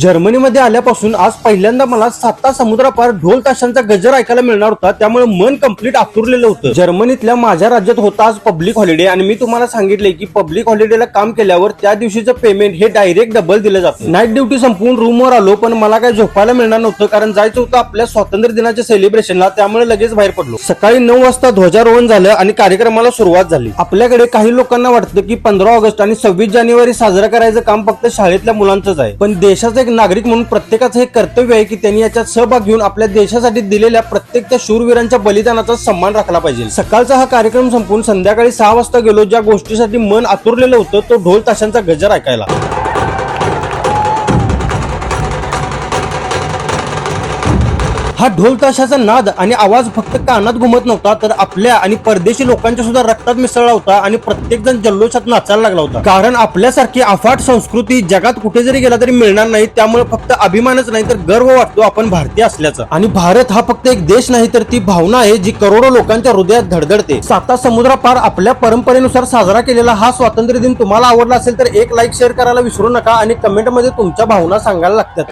जर्मनीमध्ये आल्यापासून आज पहिल्यांदा मला साता समुद्रापार ढोल ताशांचा गजर ऐकायला मिळणार होता त्यामुळे मन कंप्लीट आतुरलेलं होतं. जर्मनीतल्या माझ्या राज्यात होता आज पब्लिक हॉलिडे आणि मी तुम्हाला सांगितले की पब्लिक हॉलिडेला काम केल्यावर त्या दिवशीचं पेमेंट हे डायरेक्ट डबल दिलं जातं. नाईट ड्युटी संपवून रूमवर आलो पण मला काय झोपायला मिळणार नव्हतं कारण जायचं होतं आपल्या स्वातंत्र्य दिनाच्या सेलिब्रेशनला त्यामुळे लगेच बाहेर पडलो. सकाळी नऊ वाजता ध्वजारोहण झालं आणि कार्यक्रमाला सुरुवात झाली. आपल्याकडे काही लोकांना वाटतं की पंधरा ऑगस्ट आणि सव्वीस जानेवारी साजरा करायचं काम फक्त शाळेतल्या मुलांचंच आहे. पण देशाचं एक नागरिक म्हणून प्रत्येकाचं हे कर्तव्य आहे की त्यांनी याच्यात सहभाग घेऊन आपल्या देशासाठी दिलेल्या प्रत्येक त्या शूरवीरांच्या बलिदानाचा सन्मान राखला पाहिजे. सकाळचा हा कार्यक्रम संपून संध्याकाळी सहा वाजता गेलो ज्या गोष्टीसाठी मन आतुरलेलं होतं तो ढोल ताशांचा गजर ऐकायला. हा ढोल ताशाचा नाद आणि आवाज फक्त कानात घुमत नव्हता तर आपल्या आणि परदेशी लोकांच्या सुद्धा रक्तात मिसळला होता आणि प्रत्येक जण जल्लोषात नाचायला लागला होता. कारण आपल्यासारखी अफाट संस्कृती जगात कुठे जरी गेला तरी मिळणार नाही त्यामुळे फक्त अभिमानच नाही तर गर्व वाटतो आपण भारतीय असल्याचा. आणि भारत हा फक्त एक देश नाही तर ती भावना आहे जी करोडो लोकांच्या हृदयात धडधडते. साता समुद्रापार आपल्या परंपरेनुसार साजरा केलेला हा स्वातंत्र्य दिन तुम्हाला आवडला असेल तर एक लाईक शेअर करायला विसरू नका आणि कमेंटमध्ये तुमच्या भावना सांगायला लागतात.